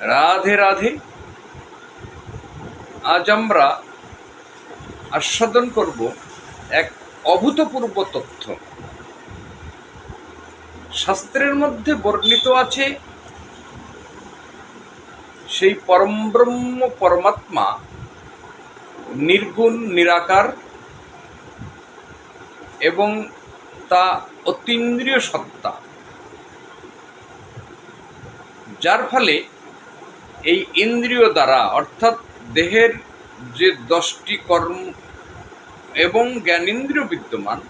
রাধে রাধে। আজ আমরা আস্বাদন করব এক অভূতপূর্ব তথ্য। শাস্ত্রের মধ্যে বর্ণিত আছে, সেই পরমব্রহ্ম পরমাত্মা নির্গুণ, নিরাকার এবং তা অতীন্দ্রিয় সত্তা। যার ফলে এই ইন্দ্রিয় দ্বারা, অর্থাৎ দেহের যে দশটি কর্ম এবং জ্ঞানেন্দ্রিয় বিদ্যমান,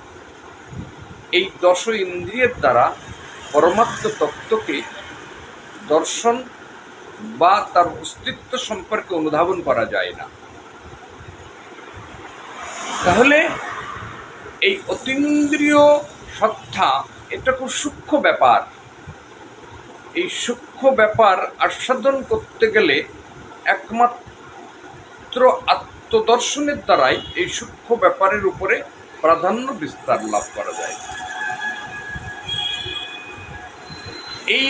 এই দশ ইন্দ্রিয়ের দ্বারা পরমাত্ম তত্ত্বকে দর্শন বা তার অস্তিত্ব সম্পর্কে অনুধাবন করা যায় না। তাহলে এই অতীন্দ্রিয় সত্তা, এটা খুব সূক্ষ্ম ব্যাপার। এই সূক্ষ্ম ব্যাপার আস্বাদন করতে গেলে একমাত্র আত্মদর্শনের দ্বারাই এই সূক্ষ্ম ব্যাপারের উপরে প্রাধান্য বিস্তার লাভ করা যায়। এই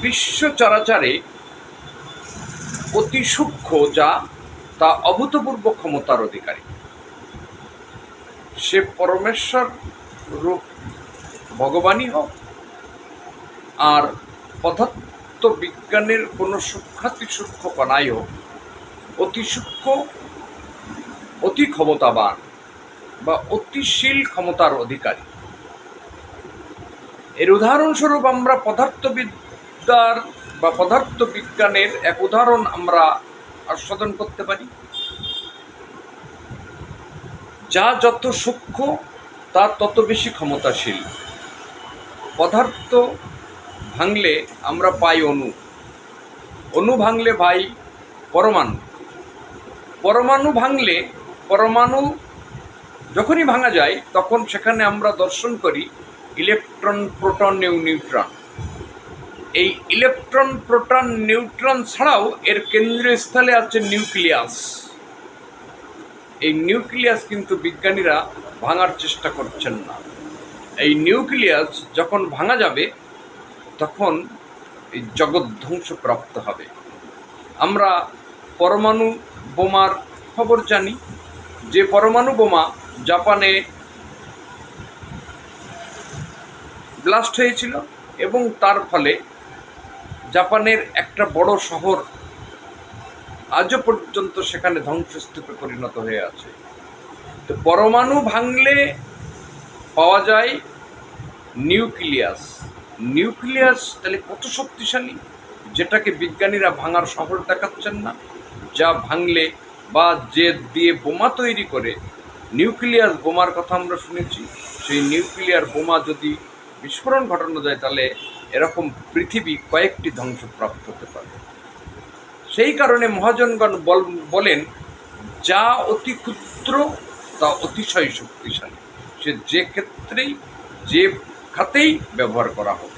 বিশ্ব চরাচারে অতি সূক্ষ্ম যা তা অভূতপূর্ব ক্ষমতার অধিকারী। সে পরমেশ্বর রূপ ভগবানই হোক আর পদার্থ বিজ্ঞানের কোনো সূক্ষাতি সূক্ষ্ম কণাই হোক অতি সূক্ষ্ম, অতি ক্ষমতাবান বা অতিশীল ক্ষমতার অধিকারী। এর উদাহরণস্বরূপ আমরা পদার্থবিদ্যার বা পদার্থ বিজ্ঞানের এক উদাহরণ আমরা আস্বাদন করতে পারি। যা যত সূক্ষ্ম তা তত বেশি ক্ষমতাশীল। পদার্থ ভাঙলে আমরা পাই অণু অণু ভাঙলে ভাই পরমাণু। পরমাণু ভাঙলে পরমাণু যখনই ভাঙা যায়, তখন সেখানে আমরা দর্শন করি ইলেকট্রন, প্রোটন নিউ নিউট্রন। এই ইলেকট্রন, প্রোটন, নিউট্রন ছাড়াও এর কেন্দ্রীয় স্থলে আছে নিউক্লিয়াস। এই নিউক্লিয়াস কিন্তু বিজ্ঞানীরা ভাঙার চেষ্টা করছেন না। এই নিউক্লিয়াস যখন ভাঙা যাবে তখন এই জগৎ ধ্বংস প্রাপ্ত হবে। আমরা পরমাণু বোমার খবর জানি। যে পরমাণু বোমা জাপানে ব্লাস্ট হয়েছিল এবং তার ফলে জাপানের একটা বড় শহর আজও পর্যন্ত সেখানে ধ্বংসস্তূপে পরিণত হয়ে আছে। তো পরমাণু ভাঙলে পাওয়া যায় নিউক্লিয়াস। নিউক্লিয়াস তাহলে কত শক্তিশালী? যেটাকে বিজ্ঞানীরা ভাঙার সফল দেখাচ্ছেন না, যা ভাঙলে বা যে দিয়ে বোমা তৈরি করে নিউক্লিয়াস বোমার কথা আমরা শুনেছি। সেই নিউক্লিয়ার বোমা যদি বিস্ফোরণ ঘটানো যায়, তাহলে এরকম পৃথিবী কয়েকটি ধ্বংসপ্রাপ্ত হতে পারে। সেই কারণে মহাজনগণ বলেন, যা অতি ক্ষুদ্র তা অতিশয় শক্তিশালী। সে যে ক্ষেত্রেই যে খাতেই ব্যবহার করা হোক।